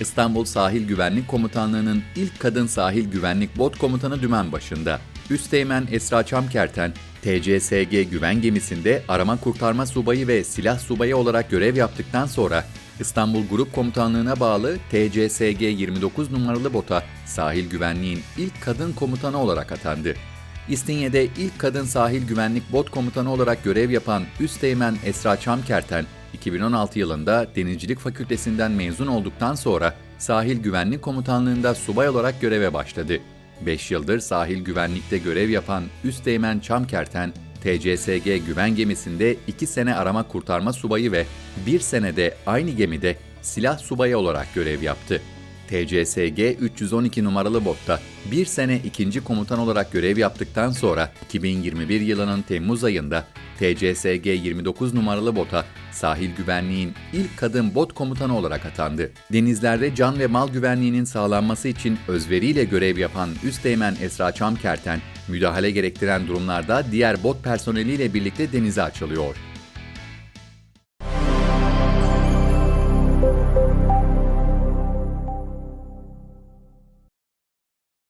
İstanbul Sahil Güvenlik Komutanlığı'nın ilk kadın sahil güvenlik bot komutanı dümen başında. Üsteğmen Esra Çamkerten, TCSG güven gemisinde arama kurtarma subayı ve silah subayı olarak görev yaptıktan sonra İstanbul Grup Komutanlığı'na bağlı TCSG 29 numaralı bota sahil güvenliğin ilk kadın komutanı olarak atandı. İstinye'de ilk kadın sahil güvenlik bot komutanı olarak görev yapan Üsteğmen Esra Çamkerten, 2016 yılında Denizcilik Fakültesinden mezun olduktan sonra Sahil Güvenlik Komutanlığı'nda subay olarak göreve başladı. 5 yıldır sahil güvenlikte görev yapan Üsteğmen Çamkerten, TCSG güven gemisinde 2 sene arama kurtarma subayı ve 1 senede aynı gemide silah subayı olarak görev yaptı. TCSG 312 numaralı botta bir sene ikinci komutan olarak görev yaptıktan sonra 2021 yılının Temmuz ayında TCSG 29 numaralı bota sahil güvenliğin ilk kadın bot komutanı olarak atandı. Denizlerde can ve mal güvenliğinin sağlanması için özveriyle görev yapan Üsteğmen Esra Çamkerten, müdahale gerektiren durumlarda diğer bot personeliyle birlikte denize açılıyor.